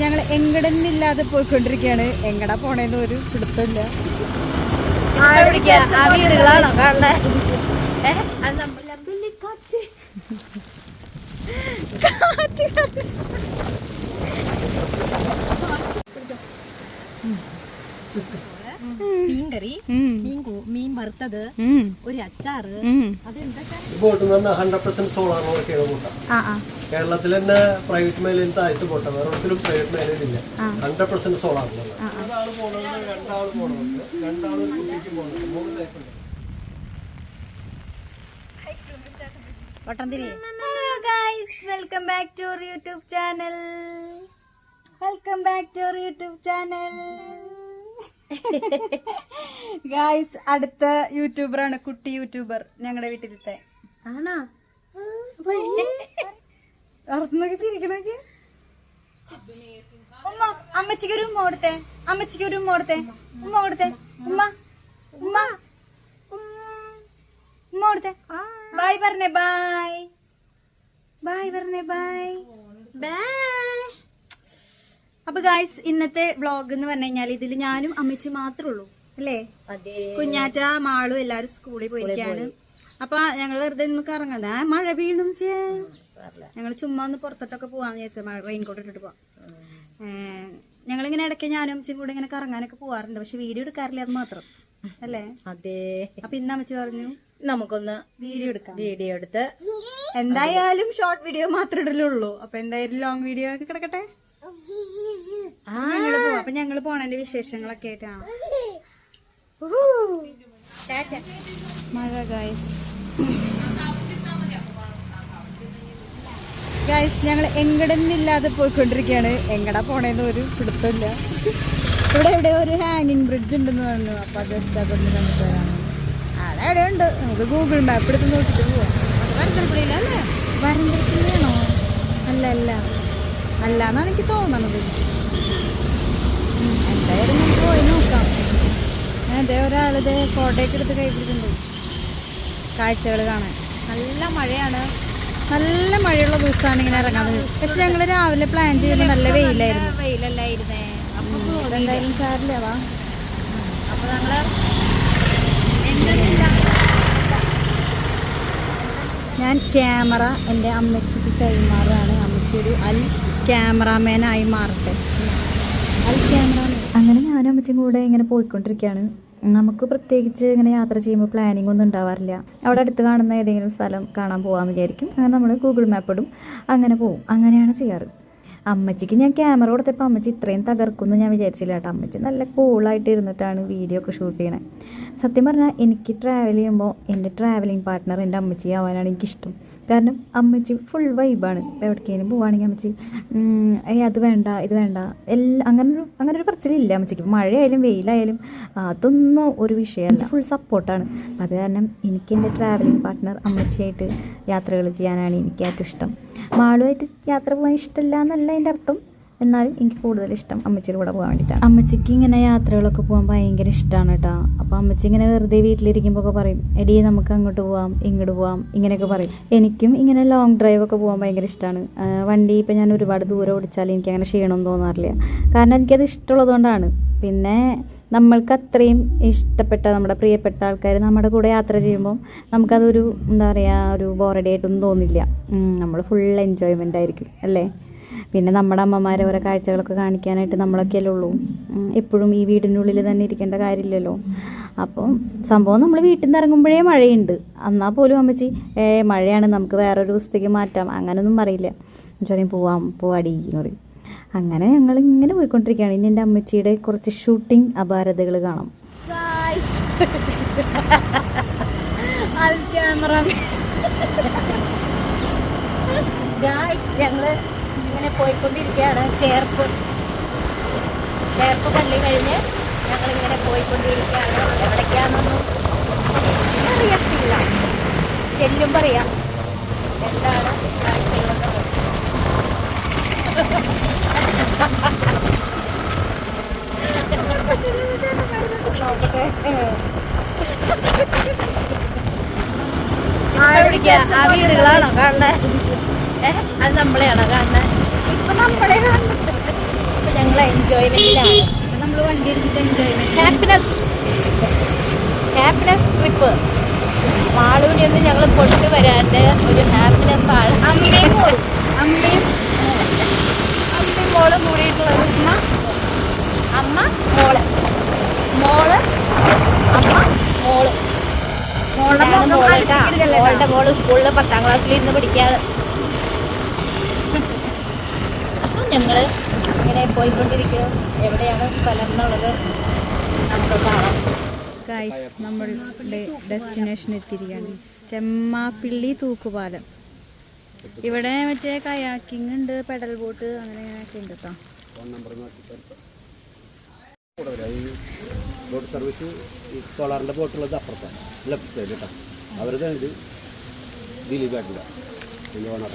ഞങ്ങൾ എങ്കടന്നില്ലാതെ പോയിക്കൊണ്ടിരിക്കുകയാണ് എങ്ങടാ പോണേന്ന് ഒരു പിടുത്തമില്ല. ആ വീടുകളാണോ അത് മീൻകറി മീൻ മീൻ വറുത്തത് ഒരു അച്ചാറ് കേരളത്തിൽ തന്നെ പ്രൈവറ്റ് മേലയിൽ താഴ്ത്തു പോട്ടെ. വേറെ ഒരിക്കലും പ്രൈവറ്റ് ഇല്ല ഹൺഡ്രഡ് പെർസെന്റ് സോളാർ രണ്ടാൾ പോകണമെന്ന് രണ്ടാൾ ഒരു കുട്ടിക്ക് പോകണം മൂന്ന് വട്ടംതിരി guys welcome back to YouTube channel welcome back to YouTube channel guys അടുത്ത യൂട്യൂബറാണ് കുട്ടി യൂട്യൂബർ ഞങ്ങളുടെ വീട്ടിലത്തെ. ആണോ? ഉറന്നൊക്കെ ചിരിക്കണോക്ക് ഉമ്മ അമ്മച്ചിക്ക് ഒരു ഉമ്മ കൊടുത്തേ. അമ്മച്ചിക്ക് ഒരു ഉമ്മ കൊടുത്തേ. ഉമ്മ ഓടത്തെ ഉമ്മ ഉമ്മ. ഉമ്മ കൊടുത്തേ. ബായ് പറഞ്ഞേ ബായ് ബായ് പറഞ്ഞേ ബായ് ബായ് അപ്പൊ ഗായ്സ് ഇന്നത്തെ വ്ളോഗ് എന്ന് പറഞ്ഞു കഴിഞ്ഞാൽ ഇതിൽ ഞാനും അമ്മച്ചി മാത്രമേ ഉള്ളൂ അല്ലേ? കുഞ്ഞാറ്റ മാളും എല്ലാരും സ്കൂളിൽ പോയിരിക്കാണ് അപ്പൊ ഞങ്ങൾ വെറുതെ നിന്ന് ഇറങ്ങുന്ന മഴ വീണും ചേ. ഞങ്ങൾ ചുമ്മാ ഒന്ന് പുറത്തോട്ടൊക്കെ പോവാന്ന് വിചാരിച്ചത് മഴ റെയിൻകോട്ട് ഇട്ടിട്ട് പോവാം. ഞങ്ങളിങ്ങനെ ഇടയ്ക്ക് ഞാനും അമ്മച്ചും കൂടെ ഇങ്ങനെ കറങ്ങാനൊക്കെ പോവാറുണ്ട്. പക്ഷെ വീഡിയോ എടുക്കാറില്ല അത് മാത്രം അല്ലേ? അതെ. അപ്പൊ ഇന്ന് അമ്മച്ചി പറഞ്ഞു നമുക്കൊന്ന് വീഡിയോ എടുക്കാം. വീഡിയോ എടുത്ത് എന്തായാലും ഷോർട്ട് വീഡിയോ മാത്രമേ ഇടലുള്ളൂ. അപ്പൊ എന്തായാലും ലോങ് വീഡിയോ ഒക്കെ കിടക്കട്ടെ ഞങ്ങൾ പോവാം. അപ്പൊ ഞങ്ങൾ പോണതിന്റെ വിശേഷങ്ങളൊക്കെ ആയിട്ടാണ് മഴ ഗൈസ് ഗൈസ് ഞങ്ങൾ എങ്ങടന്നില്ലാതെ പോയിക്കൊണ്ടിരിക്കുകയാണ് എങ്ങടാ പോണേന്ന് ഒരു പിടുത്തമില്ല. ഇവിടെ ഇവിടെ ഒരു ഹാങ്ങിങ് ബ്രിഡ്ജ് ഉണ്ടെന്ന് പറഞ്ഞു. അപ്പൊ ജസ്റ്റ് അതൊന്ന് കണ്ടിട്ട് വരാം അവിടെ എവിടെ ഉണ്ട് നമുക്ക് ഗൂഗിൾ മാപ്പ് എടുത്ത് നോക്കിട്ട് പോവാം. വരന്തരപ്പുഴയിലല്ലേ വരന്തരപ്പുഴയാണോ അല്ല അല്ല. അല്ല എന്നാണ് എനിക്ക് തോന്നണത്. എന്തായാലും നമുക്ക് പോയി നോക്കാം. ഞാൻ ഇതേ ഒരാളിത് ഫോട്ടോയൊക്കെ എടുത്ത് കൈ പിടിച്ചിട്ടുണ്ട് കാഴ്ചകൾ കാണാൻ. നല്ല മഴയാണ്. നല്ല മഴയുള്ള ദിവസമാണ് ഇങ്ങനെ ഇറങ്ങുന്നത് പക്ഷെ ഞങ്ങൾ രാവിലെ പ്ലാൻ ചെയ്യുമ്പോൾ നല്ല വെയിലായിരുന്നു. വെയിലല്ലായിരുന്നേ? അപ്പൊ എന്തായാലും സാരില്ല വാ. അപ്പൊ ഞങ്ങൾ എന്തെന്നില്ല ഞാൻ ക്യാമറ എന്റെ അമ്മച്ചിക്ക് കൈമാറാണ്. അമ്മച്ചി ഒരു അൽ ക്യാമറാമാനായി മാറട്ടെ. അങ്ങനെ ഞാനും അമ്മച്ചും കൂടെ ഇങ്ങനെ പോയിക്കൊണ്ടിരിക്കുകയാണ് നമുക്ക് പ്രത്യേകിച്ച് ഇങ്ങനെ യാത്ര ചെയ്യുമ്പോൾ പ്ലാനിങ് ഒന്നും ഉണ്ടാവാറില്ല. അവിടെ അടുത്ത് കാണുന്ന ഏതെങ്കിലും സ്ഥലം കാണാൻ പോകാൻ വിചാരിക്കും. അങ്ങനെ നമ്മൾ ഗൂഗിൾ മാപ്പ് ഇടും. അങ്ങനെ പോവും. അങ്ങനെയാണ് ചെയ്യാറ്. അമ്മച്ചിക്ക് ഞാൻ ക്യാമറ കൊടുത്തപ്പോൾ അമ്മച്ചി ഇത്രയും തകർക്കുമെന്ന് ഞാൻ വിചാരിച്ചില്ല കേട്ടോ. അമ്മച്ചി നല്ല കൂളായിട്ട് ഇരുന്നിട്ടാണ് വീഡിയോ ഒക്കെ ഷൂട്ട് ചെയ്യണേ. സത്യം പറഞ്ഞാൽ എനിക്ക് ട്രാവൽ ചെയ്യുമ്പോൾ എന്റെ ട്രാവലിംഗ് പാർട്ട്ണർ എന്റെ അമ്മച്ചി ആവാനാണ് എനിക്കിഷ്ടം. കാരണം അമ്മച്ചി ഫുൾ വൈബാണ് എവിടേക്കേലും പോവുകയാണെങ്കിൽ അമ്മച്ചി ഏ അത് വേണ്ട ഇത് വേണ്ട. എല്ലാം അങ്ങനൊരു അങ്ങനൊരു പ്രശ്നമില്ല പറച്ചിലില്ല അമ്മച്ചിക്ക്. മഴയായാലും വെയിലായാലും അതൊന്നും ഒരു വിഷയമല്ല. ഫുൾ സപ്പോർട്ടാണ് അപ്പം അത് കാരണം എനിക്ക് എന്റെ ട്രാവലിംഗ് പാർട്ട്ണർ അമ്മച്ചിയായിട്ട് യാത്രകൾ ചെയ്യാനാണ് എനിക്ക് ഏറ്റവും ഇഷ്ടം. മാളുമായിട്ട് യാത്ര പോകാൻ ഇഷ്ടമില്ല എന്നല്ല എന്റെ അർത്ഥം. എന്നാലും എനിക്ക് കൂടുതൽ ഇഷ്ടം അമ്മച്ചിയുടെ കൂടെ പോകാൻ വേണ്ടിയിട്ടാണ്. അമ്മച്ചിക്ക് ഇങ്ങനെ യാത്രകളൊക്കെ പോകാൻ ഭയങ്കര ഇഷ്ടമാണ് കേട്ടോ. അപ്പോൾ അമ്മച്ചി ഇങ്ങനെ വെറുതെ വീട്ടിലിരിക്കുമ്പോൾ ഒക്കെ പറയും എടി നമുക്ക് അങ്ങോട്ട് പോവാം ഇങ്ങോട്ട് പോവാം ഇങ്ങനെയൊക്കെ പറയും. എനിക്കും ഇങ്ങനെ ലോങ് ഡ്രൈവ് ഒക്കെ പോകാൻ ഭയങ്കര ഇഷ്ടമാണ് വണ്ടി ഇപ്പം ഞാൻ ഒരുപാട് ദൂരം ഓടിച്ചാൽ എനിക്ക് അങ്ങനെ ക്ഷീണം തോന്നാറില്ല. കാരണം എനിക്കത് ഇഷ്ടമുള്ളതുകൊണ്ടാണ്. പിന്നെ നമ്മൾക്ക് അത്രയും ഇഷ്ടപ്പെട്ട നമ്മുടെ പ്രിയപ്പെട്ട ആൾക്കാർ നമ്മുടെ കൂടെ യാത്ര ചെയ്യുമ്പോൾ നമുക്കതൊരു എന്താ പറയുക ഒരു ബോറഡി ആയിട്ടൊന്നും തോന്നില്ല. നമ്മൾ ഫുൾ എൻജോയ്മെന്റ് ആയിരിക്കും അല്ലേ? പിന്നെ നമ്മുടെ അമ്മമാരെ ഓരോ കാഴ്ചകളൊക്കെ കാണിക്കാനായിട്ട് നമ്മളൊക്കെയല്ലേ ഉള്ളൂ. എപ്പോഴും ഈ വീടിനുള്ളിൽ തന്നെ ഇരിക്കേണ്ട കാര്യമില്ലല്ലോ. അപ്പം സംഭവം നമ്മൾ വീട്ടിൽ നിന്ന് ഇറങ്ങുമ്പോഴേ മഴയുണ്ട്. എന്നാൽ പോലും അമ്മച്ചി ഏ മഴയാണ് നമുക്ക് വേറൊരു ദിവസത്തേക്ക് മാറ്റാം. അങ്ങനെയൊന്നും പറയില്ല. വെച്ചാൽ പോവാം പോവാടി എന്ന് പറയും. അങ്ങനെ ഞങ്ങൾ ഇങ്ങനെ പോയിക്കൊണ്ടിരിക്കുകയാണ്. ഇനി എന്റെ അമ്മച്ചിയുടെ കുറച്ച് ഷൂട്ടിംഗ് അപാരതകൾ കാണാം. ക്യാമറ ഞങ്ങൾ ഇങ്ങനെ പോയിക്കൊണ്ടിരിക്കുകയാണ്. ചേർപ്പ്. ചേർപ്പ് പള്ളി കഴിഞ്ഞ് ഞങ്ങളിങ്ങനെ പോയിക്കൊണ്ടിരിക്കുകയാണ്. എവിടേക്കാന്നൊന്നും അറിയത്തില്ല. ചെല്ലും പറയാം. എന്താണ് കാഴ്ചകളെന്ന്? ആ വീടുകളാണോ കാണുന്നത് അത് നമ്മളെയാണോ കാണുന്നത് നമ്മളെ എൻജോയ്മെന്റിലാണ് നമ്മൾ വണ്ടി അടിച്ചിട്ട് എൻജോയ്മെന്റ് ഹാപ്പിനെസ് ഹാപ്പിനെസ് ട്രിപ്പ് മാളൂരി ഒന്ന് ഞങ്ങൾ കൊണ്ടുവരാന്റെ ഒരു ഹാപ്പിനെസ് ആണ്. അമ്മയും മോളും. അമ്മയും അമ്മയും മോളും കൂടിയിട്ടുള്ള ഒരു അമ്മ മോൾ. മോൾ അമ്മ മോൾ. മോളുടെ മോളുടെ മോൾ സ്കൂളിൽ പത്താം ക്ലാസ്സിൽ ഇരുന്ന് പഠിക്കാറ് അപ്പം ഞങ്ങൾ ഇങ്ങനെ പോയിക്കൊണ്ടിരിക്കുന്നു. എവിടെയാണ് സ്ഥലം എന്നുള്ളത് നമുക്ക് കാണാം. ഗായ്സ് നമ്മളുടെ ഡെസ്റ്റിനേഷൻ എത്തിയിരിക്കുകയാണ്. ചെമ്മാപ്പിള്ളി തൂക്കുപാലം. ഇവിടെ മറ്റേ കയാക്കിംഗ് ഉണ്ട് പെഡൽ ബോട്ട് അങ്ങനെ അങ്ങനെയൊക്കെ ഉണ്ട് കേട്ടോ ബോട്ട് സർവീസ് ഈ സോളാറിന്റെ ബോട്ടുള്ളത് അപ്പുറത്താണ്. ലെഫ്റ്റ് സൈഡ് കേട്ടോ അവരുടെ ഇത് ദിലീപ്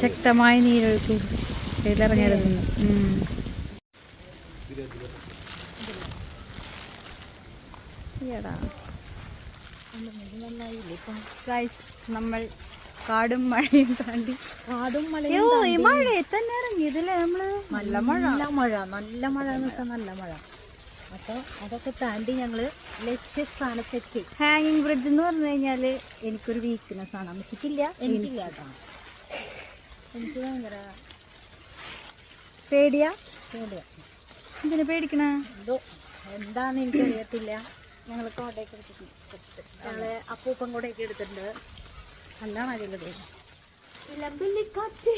ശക്തമായ നീരൊഴുക്ക്. ഇതിലിറങ്ങിയിരുന്നു നമ്മൾ കാടും മഴയും താണ്ടി. കാടും അയ്യോ ഈ മഴയെ തന്നെ ഇറങ്ങിയതല്ലേ നമ്മൾ? നല്ല മഴ. നല്ല മഴ നല്ല മഴ എന്ന് വെച്ചാൽ നല്ല മഴ. അപ്പോൾ അതൊക്കെ താണ്ടി ഞങ്ങൾ ലക്ഷ്യസ്ഥാനത്തെത്തി. ഹാങ്ങിങ് ബ്രിഡ്ജ് എന്ന് പറഞ്ഞു കഴിഞ്ഞാൽ എനിക്കൊരു വീക്ക്നെസ് ആണ്. അമ്മച്ചിക്കില്ല എനിക്കില്ല കേട്ടോ. എനിക്ക് ഭയങ്കര പേടിയാ? പേടിയാ. എന്തിനാ പേടിക്കണ? എന്തോ എന്താന്ന് എനിക്കറിയത്തില്ല. ഞങ്ങൾ കോട്ടയൊക്കെ എടുത്തിട്ടുണ്ട് അപ്പൂപ്പം അപ്പൂപ്പൻ കൂടെയൊക്കെ എടുത്തിട്ടുണ്ട്. ചിലമ്പിള്ളിക്കാറ്റ്.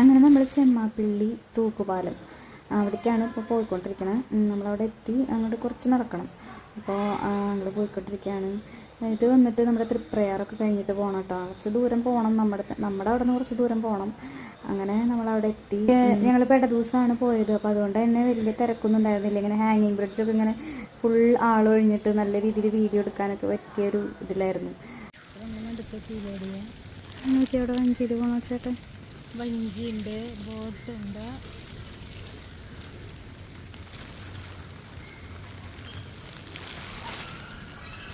അങ്ങനെ നമ്മൾ ചെമ്മാപ്പിള്ളി തൂക്കുപാലം അവിടേക്കാണ് ഇപ്പോൾ പോയിക്കൊണ്ടിരിക്കുന്നത് നമ്മളവിടെ എത്തി അങ്ങോട്ട് കുറച്ച് നടക്കണം. അപ്പോൾ അങ്ങോട്ട് പോയിക്കൊണ്ടിരിക്കുകയാണ് ഇത് വന്നിട്ട് നമ്മുടെ തൃപ്രയാറൊക്കെ കഴിഞ്ഞിട്ട് പോകണം കേട്ടോ കുറച്ച് ദൂരം പോകണം നമ്മുടെ നമ്മുടെ അവിടെ നിന്ന് കുറച്ച് ദൂരം പോകണം അങ്ങനെ നമ്മൾ അവിടെ എത്തി ഞങ്ങൾ ഇട ദിവസമാണ് പോയത്. അപ്പോൾ അതുകൊണ്ട് തന്നെ വലിയ തിരക്കൊന്നും ഉണ്ടായിരുന്നില്ല ഇങ്ങനെ ഹാങ്ങിങ് ബ്രിഡ്ജൊക്കെ ഇങ്ങനെ ഫുൾ ആളൊഴിഞ്ഞിട്ട് നല്ല രീതിയിൽ വീഡിയോ എടുക്കാനൊക്കെ പറ്റിയ ഒരു ഇതിലായിരുന്നു. നോക്കി അവിടെ വഞ്ചിയിൽ പോകണോ ചേട്ടൻ? വഞ്ചിയുണ്ട് ബോട്ടുണ്ട്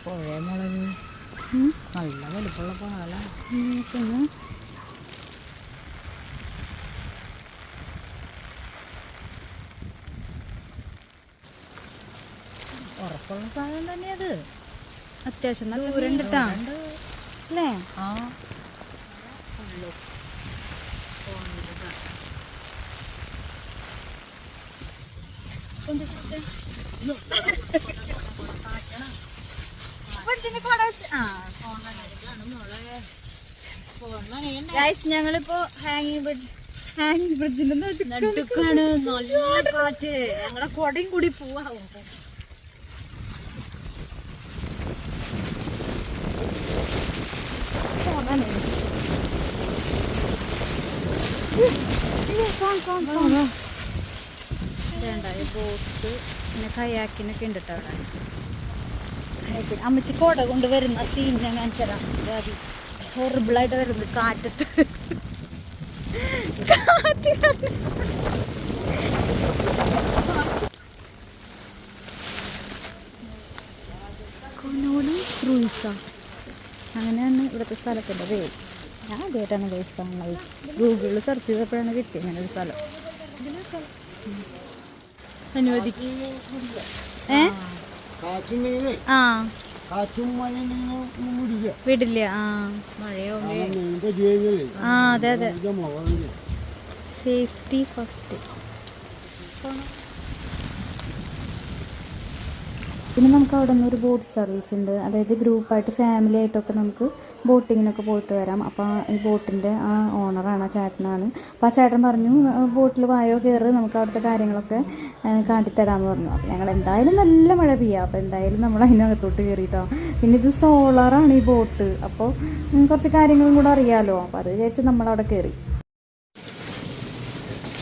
പുഴ മുളക്. നല്ല വലുപ്പമുള്ള പാല തന്നെ അത്. അത്യാവശ്യം നല്ല ദൂരം കിട്ടാ അല്ലേ? ആ. ഞങ്ങളിപ്പോ ഹാങ്ങിങ് ബ്രിഡ്ജ് ഹാങ്ങിങ് ബ്രിഡ്ജിന്റെ നടുക്കാണ്. നല്ല കാറ്റ്. ഞങ്ങളുടെ കൊടയും കൂടി പോവാവും ബോട്ട് പിന്നെ കയാക്കിനൊക്കെ ഉണ്ട് കേട്ടോ അവിടെ. അമ്മച്ചി കോട കൊണ്ട് വരുന്ന സീൻ ഞാൻ കാണിച്ചതാ ആയിട്ട് വരുന്നത് കാറ്റത്ത്. കാറ്റ്. Conolly cruise. അങ്ങനെയാണ് ഇവിടുത്തെ സ്ഥലത്തിന്റെ പേര്. ഞാൻ ആദ്യമായിട്ടാണ് ഗൈസ് കാണുന്നത്. ഗൂഗിളിൽ സെർച്ച് ചെയ്തപ്പോഴാണ് കിട്ടിയത് ഇങ്ങനെ ഒരു സ്ഥലം. അനുവദിക്കും. ഏ? ആ. കാറ്റും മഴയുണ്ടെങ്കിലും വിടില്ല ആ. ആ അതെ അതെ. സേഫ്റ്റി ഫസ്റ്റ് പിന്നെ നമുക്ക് അവിടെ നിന്ന് ഒരു ബോട്ട് സർവീസ് ഉണ്ട്. അതായത് ഗ്രൂപ്പായിട്ട് ഫാമിലി ആയിട്ടൊക്കെ നമുക്ക് ബോട്ടിങ്ങിനൊക്കെ പോയിട്ട് വരാം. അപ്പോൾ ഈ ബോട്ടിന്റെ ആ ഓണറാണ് ആ ചേട്ടനാണ്. അപ്പോൾ ആ ചേട്ടൻ പറഞ്ഞു ബോട്ടിൽ വായോ കയറി നമുക്ക് അവിടുത്തെ കാര്യങ്ങളൊക്കെ കാട്ടിത്തരാമെന്ന് പറഞ്ഞു. അപ്പോൾ ഞങ്ങൾ എന്തായാലും നല്ല മഴ പെയ്യാം. അപ്പോൾ എന്തായാലും നമ്മൾ അതിനകത്തോട്ട് കയറിയിട്ടോ പിന്നെ ഇത് സോളാറാണ് ഈ ബോട്ട് അപ്പോൾ കുറച്ച് കാര്യങ്ങളും കൂടെ അറിയാമല്ലോ അപ്പോൾ അത് വിചാരിച്ച് നമ്മളവിടെ കയറി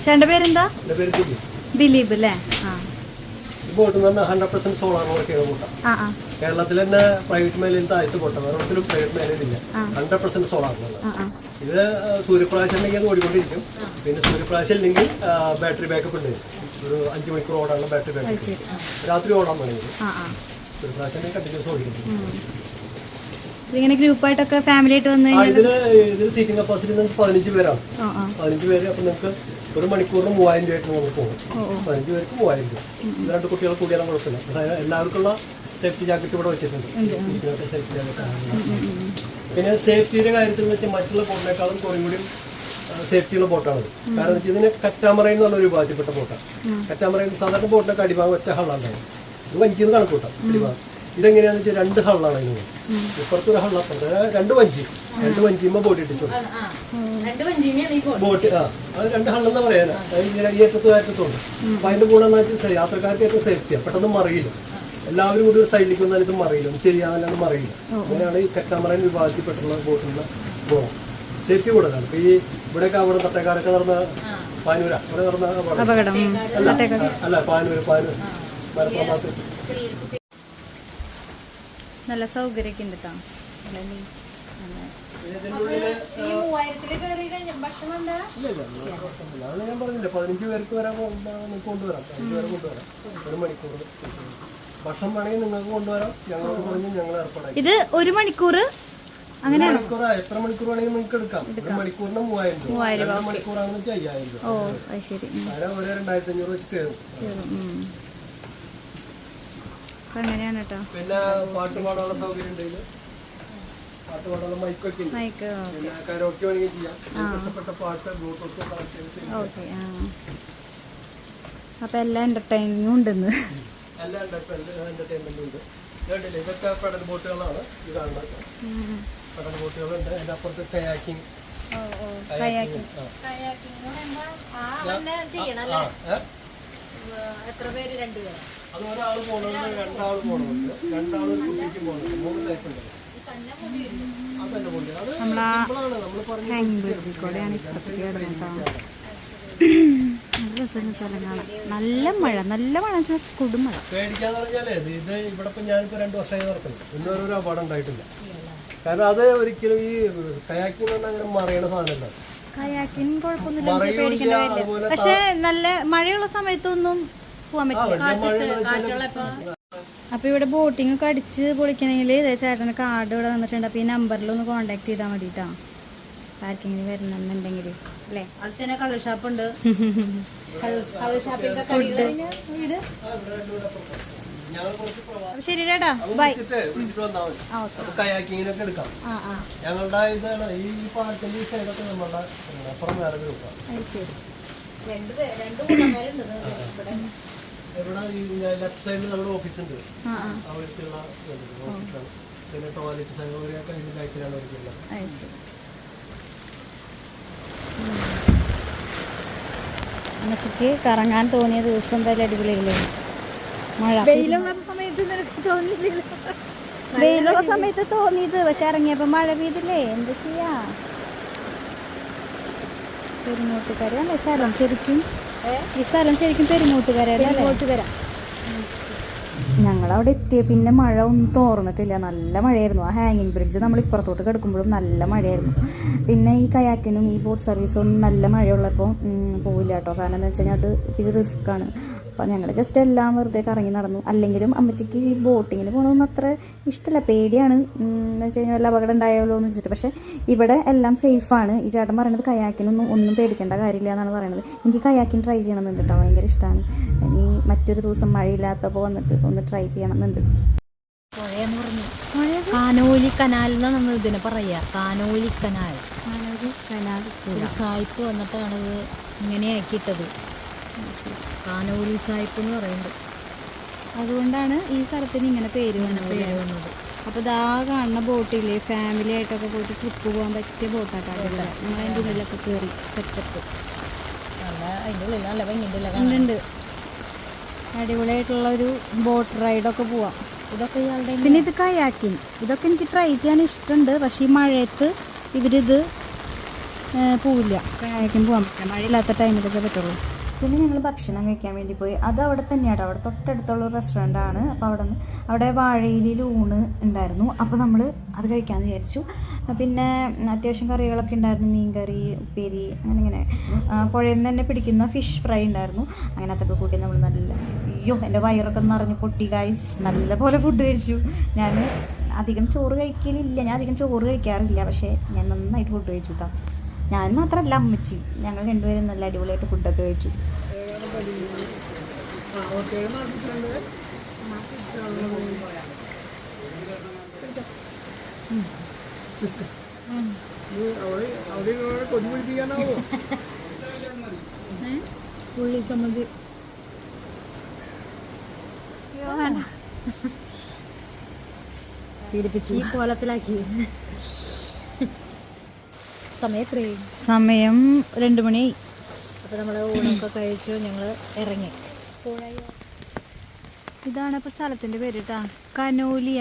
ചേട്ടന്റെ പേരെന്താ? ദിലീപ്. അല്ലേ ആ ബോട്ട് പറഞ്ഞാൽ ഹൺഡ്രഡ് പെർസെന്റ് സോളാർ വർക്കാണ് ബോട്ടാണ് കേരളത്തിൽ തന്നെ പ്രൈവറ്റ് മേഖലയിൽ താഴ്ത്തു പോട്ടെ വേറെ ഒരിക്കലും പ്രൈവറ്റ് ഇല്ല ഹൺഡ്രഡ് പെർസെന്റ് സോളാർ ഇത് സൂര്യപ്രകാശം ഉണ്ടെങ്കിൽ അത് ഓടിക്കൊണ്ടിരിക്കും. പിന്നെ സൂര്യപ്രകാശം ഇല്ലെങ്കിൽ ബാറ്ററി ബാക്കപ്പ് ഉണ്ട്. ഒരു അഞ്ച് മണിക്കൂർ ഓടാനുള്ള ബാറ്ററി ബാക്കപ്പ് രാത്രി ഓടാൻ വേണമെങ്കിൽ ഉണ്ടെങ്കിൽ കണ്ടിന്യൂസ് ഓടിക്കും ഇങ്ങനെ ഗ്രൂപ്പായിട്ടൊക്കെ ഫാമിലി ആയിട്ട് വന്നു കഴിഞ്ഞാൽ ഇതിൽ സീറ്റിംഗ് കപ്പാസിറ്റി നിങ്ങൾക്ക് പതിനഞ്ച് പേരാണ്. പതിനഞ്ച് പേര് അപ്പം നിങ്ങൾക്ക് ഒരു മണിക്കൂറിന് മൂവായിരം രൂപയായിട്ട് നമുക്ക് പോകും. പതിനഞ്ച് പേർക്ക് മൂവായിരം രൂപ. ഇത് രണ്ട് കുട്ടികൾ കൂടിയാലും കുഴപ്പമില്ല അതായത് എല്ലാവർക്കുള്ള സേഫ്റ്റി ജാക്കറ്റ് ഇവിടെ വെച്ചിട്ടുണ്ട്. സേഫ്റ്റി ജാക്കറ്റ് പിന്നെ സേഫ്റ്റിയുടെ കാര്യത്തിൽ വെച്ച് മറ്റുള്ള ബോട്ടിനേക്കാളും കുറേ കൂടി സേഫ്റ്റിയുള്ള ബോട്ടാണ് കാരണം വെച്ചാൽ ഇതിന് കറ്റാമറ എന്നുള്ള ഒരു വിഭാഗത്തിൽപ്പെട്ട ബോട്ടാണ് കറ്റാമറയിൽ സാധാരണ ബോട്ടിനൊക്കെ അടിഭാഗം ഒറ്റ ഹള്ളാണ് ഇത് വഞ്ചിന്ന് കണക്കൂട്ടാം അടിഭാഗം. ഇതെങ്ങനെയാന്ന് വെച്ചാൽ രണ്ട് ഹള്ളാണ് അതിന് ഇപ്പുറത്തൊരു ഹള്ള രണ്ട് വഞ്ചി. രണ്ട് വഞ്ചിയുമ്പോ ബോട്ട് ഇട്ടിട്ടുണ്ട് ബോട്ട് ആ. അത് രണ്ട് ഹള്ളെന്ന് പറയാനാ. ഇങ്ങനെ ഈ അറ്റത്തും അറ്റത്തുണ്ട്. അപ്പൊ അതിന്റെ വെച്ചാൽ യാത്രക്കാർക്ക് ഏറ്റവും സേഫ്റ്റിയാണ് പെട്ടെന്ന് മറിയില്ല. എല്ലാവരും കൂടി ഒരു സൈഡിലേക്ക് വന്നാൽ ഇത് മറിയില്ല. ശരിയാകാനും മറിയില്ല. അങ്ങനെയാണ് ഈ കറ്റാമറൈൻ വിഭാഗത്തിൽപ്പെട്ടുള്ള ബോട്ടിലുള്ള ഗുണം സേഫ്റ്റി കൂടുതലാണ്. ഇപ്പൊ ഈ ഇവിടെയൊക്കെ അവിടെ തട്ടേക്കാരൊക്കെ നടന്ന പാനൂര. അവിടെ നടന്ന അല്ല അല്ല പാനൂര് പാനൂർ മലപ്പുറം ഭാഗത്ത്. നല്ല സൗകര്യമൊക്കെ ഉണ്ട് കേട്ടോ നല്ല ഞാൻ പറഞ്ഞില്ലേ പതിനഞ്ച് പേർക്ക് വരാൻ കൊ- നിങ്ങൾക്ക് കൊണ്ടുവരാം. പതിനഞ്ച് പേരെ കൊണ്ടുവരാം. ഒരു മണിക്കൂർ. ഭക്ഷണം വേണമെങ്കിൽ നിങ്ങൾക്ക് കൊണ്ടുവരാം. ഞങ്ങളോട് പറഞ്ഞ് ഞങ്ങൾ ഏർപ്പാടായി ഇത് ഒരു മണിക്കൂർ അങ്ങനെ മണിക്കൂറാ എത്ര മണിക്കൂർ വേണമെങ്കിൽ നിങ്ങൾക്ക് എടുക്കാം. ഒരു മണിക്കൂറിന് മൂവായിരം രൂപ. രണ്ട് മണിക്കൂറാണെന്ന് വെച്ചാൽ അയ്യായിരം രൂപ. ഒരു രണ്ടായിരത്തി അഞ്ഞൂറ് വെച്ച് കയറും കേറും, അങ്ങനെയാണ് കേട്ടോ പിന്നെ പാട്ട് പാടാനുള്ള സൗകര്യം ഉണ്ടെങ്കിൽ പാട്ട് പാടാനുള്ള മൈക്കൊക്കെ മൈക്ക് പിന്നെ കരോക്കെ വേണമെങ്കിൽ ചെയ്യാം. ഇഷ്ടപ്പെട്ട പാട്ട് ബ്ലൂടൂത്ത് കണക്ട് ചെയ്ത്. ഓക്കെ ആ. അപ്പൊ എല്ലാ എന്റർടൈനിങ്ങും ഉണ്ടെന്ന്. എല്ലാ എന്റർടൈൻമെന്റും ഉണ്ട്. കണ്ടില്ലേ? ഇതൊക്കെ പെഡൽ ബോട്ടുകളാണ്. ഇത് കാണുന്നത് പെഡൽ ബോട്ടുകളുണ്ട്. അതിന്റെ അപ്പുറത്ത് കയാക്കിംഗ് കയാക്കിങ് ആ. എത്ര പേര് രണ്ടുപേരും? അത് ഒരാൾ പോകണമെങ്കിൽ രണ്ടാൾ പോകണമെങ്കിൽ രണ്ടാൾ ഒരു കുട്ടിക്ക് പോകണം മൂന്ന് ടൈപ്പ് ഉണ്ട് അതല്ല കൊണ്ട് അത് സിമ്പിളാണ് നമ്മൾ പറഞ്ഞു നല്ല മഴ നല്ല മഴ വെച്ചാൽ കൊടുമഴ. പേടിക്കാന്ന് പറഞ്ഞാലേ ഇത് ഇവിടെ ഇപ്പം ഞാനിപ്പോൾ രണ്ട് വർഷമായി നടക്കുന്നു. ഇന്നൊരു ഒരു അപകടം ഉണ്ടായിട്ടില്ല. കാരണം അത് ഒരിക്കലും ഈ കയാക്കിൽ നിന്ന് അങ്ങനെ മറിയണ സാധനമല്ല. കയാക്കിന് കുഴപ്പമൊന്നുമില്ല പക്ഷെ നല്ല മഴയുള്ള സമയത്തൊന്നും പോകാൻ പറ്റില്ല? അപ്പൊ ഇവിടെ ബോട്ടിംഗ് ഒക്കെ അടിച്ച് പൊളിക്കണമെങ്കിൽ ഇതേ ചേട്ടന് കാർഡ് ഇവിടെ തന്നിട്ടുണ്ട്. അപ്പൊ ഈ നമ്പറിൽ ഒന്ന് കോണ്ടാക്ട് ചെയ്താൽ മതി കേട്ടോ ആർക്കെങ്കിലും വരണമെന്നുണ്ടെങ്കിൽ അല്ലേ? അത് തന്നെ കളർ ഷാപ്പ് ഉണ്ട്. കളർ ശരി ചേട്ടാ. ബൈ കയാക്കിങ്ങിനൊക്കെ എടുക്കാം. ഞങ്ങളുടെ ഇതാണ്. ഈ ഈ പാർക്കിന്റെ ഈ സൈഡൊക്കെ നമ്മളുടെ അപ്പുറം വേറെ ഗ്രൂപ്പാണ് അത് ശരി. രണ്ട് രണ്ട് ഇവിടെ. ഇവിടെ ഈ ലെഫ്റ്റ് സൈഡിൽ നമ്മുടെ ഓഫീസ് ഉണ്ട് ഓഫീസാണ്. പിന്നെ ടോയ്ലറ്റ് സൗകര്യമൊക്കെ അതിന്റെ ബാക്കിലാണ് ഒരുക്കുന്നത് അത് ശരി. അമ്മച്ചിക്ക് കറങ്ങാൻ തോന്നിയ ദിവസം എന്തായാലും അടിപൊളിയില്ലേ മഴ. വെയിലുള്ള സമയത്ത് നിനക്ക് തോന്നിയില്ലല്ലോ. വെയിലുള്ള സമയത്ത് തോന്നിയത്. പക്ഷെ ഇറങ്ങിയപ്പോ മഴ പെയ്തില്ലേ? എന്താ ചെയ്യാ? പെരുമൂട്ടുകരയല്ലേ സ്ഥലം ശരിക്കും ഈ സ്ഥലം ശരിക്കും പെരുമൂട്ടുകരയുടെ വരാം ഞങ്ങളവിടെ എത്തിയ പിന്നെ മഴ ഒന്നും തോർന്നിട്ടില്ല. നല്ല മഴയായിരുന്നു. ആ ഹാങ്ങിങ് ബ്രിഡ്ജ് നമ്മൾ ഇപ്പുറത്തോട്ട് കിടക്കുമ്പോഴും നല്ല മഴയായിരുന്നു. പിന്നെ ഈ കയാക്കിനും ഈ ബോട്ട് സർവീസും ഒന്നും നല്ല മഴയുള്ളപ്പോൾ പോവില്ല കേട്ടോ. കാരണം എന്താ വെച്ച് കഴിഞ്ഞാൽ അത് ഇത്തിരി റിസ്ക്കാണ് അപ്പോൾ ഞങ്ങൾ ജസ്റ്റ് എല്ലാം വെറുതെ കറങ്ങി നടന്നു. അല്ലെങ്കിലും അമ്മച്ചിക്ക് ഈ ബോട്ടിങ്ങിന് പോകണമെന്ന് അത്ര ഇഷ്ടമല്ല പേടിയാണ്. എന്ന് വെച്ച് കഴിഞ്ഞാൽ വല്ല അപകടം ഉണ്ടായാലോ എന്ന് വെച്ചിട്ട്. പക്ഷേ ഇവിടെ എല്ലാം സേഫാണ് ഈ ചേട്ടൻ പറയുന്നത് കയാക്കിനൊന്നും ഒന്നും പേടിക്കേണ്ട കാര്യമില്ല എന്നാണ് പറയുന്നത് എനിക്ക് കയാക്കിൻ ട്രൈ ചെയ്യണമെന്നുണ്ട് കേട്ടോ ഭയങ്കര ഇഷ്ടമാണ് ഇനി മറ്റൊരു ദിവസം മഴയില്ലാത്തപ്പോൾ വന്നിട്ട് ഒന്ന് ട്രൈ ചെയ്യണമെന്നുണ്ട്. പുഴയെന്ന് പറഞ്ഞു കാനോലി കനാൽ എന്നാണ് ഇതിനെ പറയാ. കാനോലി കനാൽ. ഒരു സായിപ്പ് വന്നിട്ടാണ് ഇത് ഇങ്ങനെ ആക്കിയിട്ടത്. കാനോലി സായിപ്പ് എന്ന് പറയുന്നത്. അതുകൊണ്ടാണ് ഈ സ്ഥലത്തിന് ഇങ്ങനെ പേര് പേര് വന്നത്. അപ്പോൾ ഇതാ കാണുന്ന ബോട്ടിൽ ഫാമിലി ആയിട്ടൊക്കെ പോയിട്ട് ട്രിപ്പ് പോകാൻ പറ്റിയ ബോട്ടാട്ടാണ് നമ്മൾ അതിന്റെ ഉള്ളിലൊക്കെ കയറി സെറ്റപ്പ് നല്ല അതിന്റെ ഉള്ളിൽ നല്ല ഭംഗിന്റെ ഉണ്ട് അടിപൊളിയായിട്ടുള്ള ഒരു ബോട്ട് റൈഡൊക്കെ പോവാം. ഇതൊക്കെ ഇയാളുടെ പിന്നെ ഇത് കയാക്കിങ് ഇതൊക്കെ എനിക്ക് ട്രൈ ചെയ്യാൻ ഇഷ്ടമുണ്ട് പക്ഷേ ഈ മഴയത്ത് ഇവരിത് പോവില്ല. കയാക്കിങ് പോകാൻ പറ്റില്ല. മഴയില്ലാത്ത ടൈമിലൊക്കെ പറ്റുള്ളൂ. പിന്നെ ഞങ്ങൾ ഭക്ഷണം കഴിക്കാൻ വേണ്ടി പോയി. അത് അവിടെ തന്നെയാണ് അവിടെ തൊട്ടടുത്തുള്ള റെസ്റ്റോറന്റ് ആണ്. അപ്പോൾ അവിടെ നിന്ന് അവിടെ വാഴയിലിൽ ഊണ് ഉണ്ടായിരുന്നു. അപ്പോൾ നമ്മൾ അത് കഴിക്കാമെന്ന് വിചാരിച്ചു. പിന്നെ അത്യാവശ്യം കറികളൊക്കെ ഉണ്ടായിരുന്നു. മീൻ കറി ഉപ്പേരി അങ്ങനെ ഇങ്ങനെ. പുഴയിൽ നിന്ന് തന്നെ പിടിക്കുന്ന ഫിഷ് ഫ്രൈ ഉണ്ടായിരുന്നു. അങ്ങനത്തൊക്കെ കൂട്ടി നമ്മൾ നല്ല അയ്യോ എന്റെ വയറൊക്കെ നിറഞ്ഞു പൊട്ടി ഗായ്സ് നല്ല പോലെ ഫുഡ് കഴിച്ചു. ഞാൻ അധികം ചോറ് കഴിക്കലില്ല. ഞാൻ അധികം ചോറ് കഴിക്കാറില്ല. പക്ഷേ ഞാൻ നന്നായിട്ട് ഫുഡ് കഴിച്ചു കേട്ടോ ഞാൻ മാത്രമല്ല അമ്മച്ചി. ഞങ്ങൾ രണ്ടുപേരും നല്ല അടിപൊളിയായിട്ട് ഫുഡൊക്കെ കഴിച്ചു. ഉള്ളി പീഡിപ്പിച്ചു. ഈ കോലത്തിലാക്കി. സമയം എത്രയായി സമയം രണ്ട് മണി. അപ്പോൾ നമ്മൾ ഊണൊക്കെ കഴിച്ചു ഞങ്ങൾ ഇറങ്ങി. ഇതാണ് ഇപ്പൊ സ്ഥലത്തിന്റെ പേര് കേട്ടാ കനോലിയ.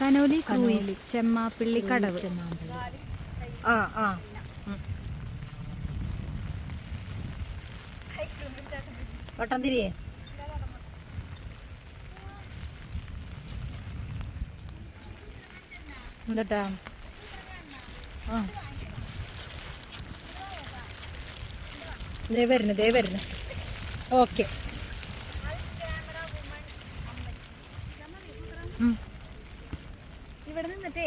കനോലി ക്രൂയിസ് ചെമ്മാപ്പിള്ളി കടവ്. ആ ആ. വട്ടം തിരിയേ എന്താ ആ. ദേ വരുന്നു ദേ വരുന്നു. ഓക്കെ. ഇവിടെ നിന്നിട്ടേ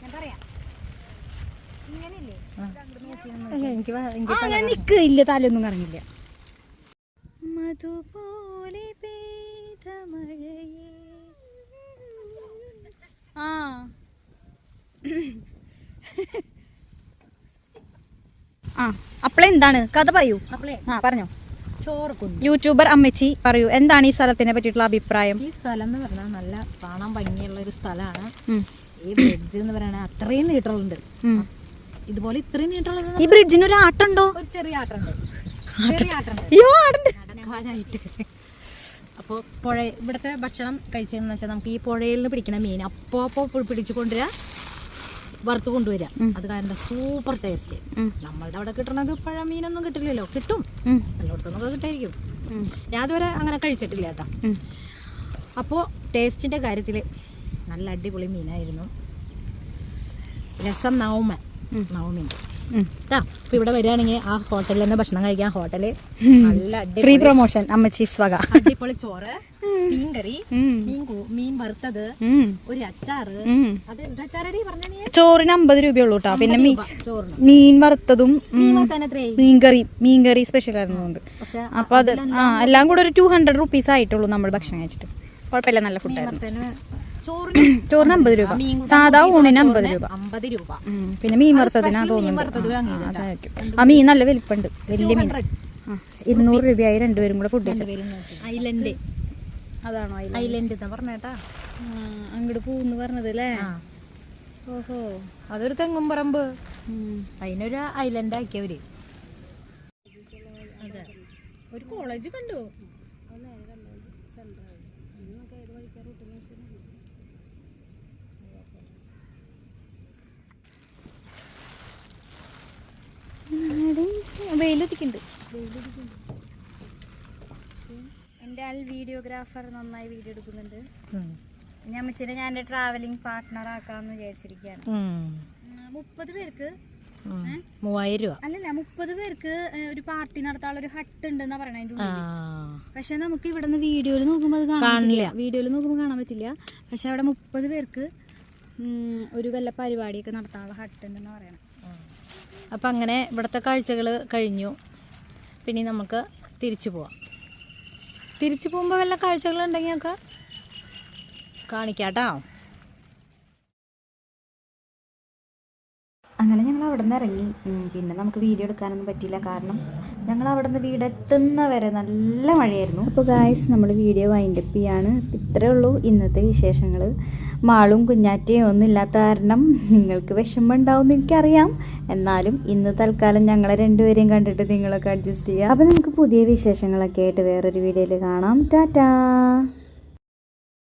ഞാൻ പറയാം. എനിക്ക് ഇല്ല തലൊന്നും കറങ്ങില്ല. മധുപോലെ പെയ്ത മഴയെ ആ. ആ. അപ്പളെന്താണ്? കഥ പറയൂ. അപ്പളേ ആ പറഞ്ഞോ. യൂട്യൂബർ അമ്മച്ചി പറയൂ. എന്താണ് ഈ സ്ഥലത്തിനെ പറ്റിയിട്ടുള്ള അഭിപ്രായം? ഈ സ്ഥലം എന്ന് പറഞ്ഞാൽ നല്ല കാണാൻ ഭംഗിയുള്ള ഒരു സ്ഥലമാണ് ഈ ബ്രിഡ്ജ് എന്ന് പറയുന്നത് അത്രയും നീട്ടമുണ്ട് ഇതുപോലെ ഇത്രയും നീട്ടമുള്ളത് ഈ ബ്രിഡ്ജിന് ഒരു ആട്ടുണ്ടോ. ഒരു ചെറിയ ആട്ടുണ്ട്. ചെറിയ ആട്ടുണ്ട് അപ്പോൾ പുഴ ഇവിടുത്തെ ഭക്ഷണം കഴിച്ചതെന്ന് വെച്ചാൽ നമുക്ക് ഈ പുഴയിൽ നിന്ന് പിടിക്കണ മീൻ. അപ്പോ അപ്പോ പിടിച്ചു കൊണ്ടുവരിക വറുത്ത് കൊണ്ടുവരിക. അത് കാരണം സൂപ്പർ ടേസ്റ്റ് നമ്മളുടെ അവിടെ കിട്ടണത് പഴ മീനൊന്നും കിട്ടില്ലല്ലോ. കിട്ടും. എല്ലായിടത്തുനിന്നൊക്കെ കിട്ടായിരിക്കും. ഞാൻ അതുവരെ അങ്ങനെ കഴിച്ചിട്ടില്ല കേട്ടോ. അപ്പോൾ ടേസ്റ്റിന്റെ കാര്യത്തിൽ നല്ല അടിപൊളി മീനായിരുന്നു. രസം നവമ നവമിന്റെ ഉം. കേട്ടോ അപ്പോൾ ഇവിടെ വരികയാണെങ്കിൽ ആ ഹോട്ടലിൽ തന്നെ ഭക്ഷണം കഴിക്കാം. ഹോട്ടൽ നല്ല ഫ്രീ പ്രൊമോഷൻ അമ്മച്ചി സ്വക. അടിപൊളി ചോറ് മീൻ കറി മീൻ കറി മീൻ വറുത്തത് ഒരു അച്ചാറ്. ചോറിന് അമ്പത് രൂപയുള്ളൂ കേട്ടോ പിന്നെ മീൻ വറുത്തതും മീൻ വറുത്തതും മീൻ കറി എത്രയായി മീൻകറി മീൻകറി സ്പെഷ്യൽ ആയിരുന്നുണ്ട് അപ്പൊ അത് ആ എല്ലാം കൂടെ ഒരു ടു ഹൺഡ്രഡ് റുപ്പീസ് ആയിട്ടുള്ളൂ നമ്മൾ ഭക്ഷണം കഴിച്ചിട്ട്. കുഴപ്പമില്ല നല്ല ഫുഡായിരുന്നു വറുത്തതിന് ചോറിന് അമ്പത് രൂപ. സാധാ ഊണിന് അമ്പത് രൂപ. അമ്പത് രൂപ. പിന്നെ മീൻ വറുത്തതിനാ തോന്നുന്നുണ്ട് ആ, മീൻ നല്ല വലിപ്പുണ്ട് വലിയ മീൻ. 200. ആ, ഇരുന്നൂറ് രൂപയായി രണ്ടുപേരും കൂടെ ഫുഡ്. ഐലൻഡ് അതാണോ ഐലൻഡ് പറഞ്ഞേട്ടാ. അങ്ങോട്ട് പൂന്ന് പറഞ്ഞത് അല്ലേ ഓഹോ. അതൊരു തെങ്ങും പറമ്പ്. അതിനൊരു ഐലൻഡ് ആക്കിയവര്. ഒരു കോളേജ് കണ്ടു. വെയിലെത്തിക്കുന്നുണ്ട് എന്റെ ആൾ വീഡിയോഗ്രാഫർ നന്നായി വീഡിയോ എടുക്കുന്നുണ്ട്. ഞാൻ അമ്മച്ചിനെ ഞാൻ എന്റെ ട്രാവലിംഗ് പാർട്ട്ണർ ആക്കാമെന്ന് വിചാരിച്ചിരിക്കുകയാണ്. മുപ്പത് പേർക്ക് മൂവായിരം രൂപ. അല്ലല്ല മുപ്പത് പേർക്ക് ഒരു പാർട്ടി നടത്താനുള്ള ഒരു ഹട്ട് ഉണ്ടെന്നാ പറയണ അതിന്റെ പക്ഷെ നമുക്ക് ഇവിടെ നിന്ന് വീഡിയോയിൽ നോക്കുമ്പോൾ അത് പറ്റില്ല. വീഡിയോയിൽ നോക്കുമ്പോൾ കാണാൻ പറ്റില്ല. പക്ഷെ അവിടെ മുപ്പത് പേർക്ക് ഒരു വല്ല പരിപാടിയൊക്കെ നടത്താനുള്ള ഹട്ട് ഉണ്ടെന്ന് പറയണം. അപ്പം അങ്ങനെ ഇവിടുത്തെ കാഴ്ചകൾ കഴിഞ്ഞു. പിന്നെ നമുക്ക് തിരിച്ചു പോവാം. തിരിച്ചു പോകുമ്പോൾ വല്ല കാഴ്ചകളുണ്ടെങ്കിൽ നമുക്ക് കാണിക്കാട്ടോ. അങ്ങനെ ഞങ്ങൾ അവിടെ നിന്ന് ഇറങ്ങി പിന്നെ നമുക്ക് വീഡിയോ എടുക്കാനൊന്നും പറ്റിയില്ല. കാരണം ഞങ്ങൾ അവിടെ നിന്ന് വീടെത്തുന്ന വരെ നല്ല മഴയായിരുന്നു. അപ്പോൾ ഗായ്സ് നമ്മൾ വീഡിയോ വൈൻഡപ്പ് ചെയ്യാണ്. ഇത്രയേ ഉള്ളൂ ഇന്നത്തെ വിശേഷങ്ങൾ മാളും കുഞ്ഞാറ്റയും ഒന്നും ഇല്ലാത്ത കാരണം നിങ്ങൾക്ക് വിഷമം ഉണ്ടാവും എന്ന് എനിക്കറിയാം. എന്നാലും ഇന്ന് തൽക്കാലം ഞങ്ങളെ രണ്ടുപേരെയും കണ്ടിട്ട് നിങ്ങളൊക്കെ അഡ്ജസ്റ്റ് ചെയ്യാം. അപ്പോൾ നമുക്ക് പുതിയ വിശേഷങ്ങളൊക്കെ ആയിട്ട് വേറൊരു വീഡിയോയിൽ കാണാം. ടാറ്റാ!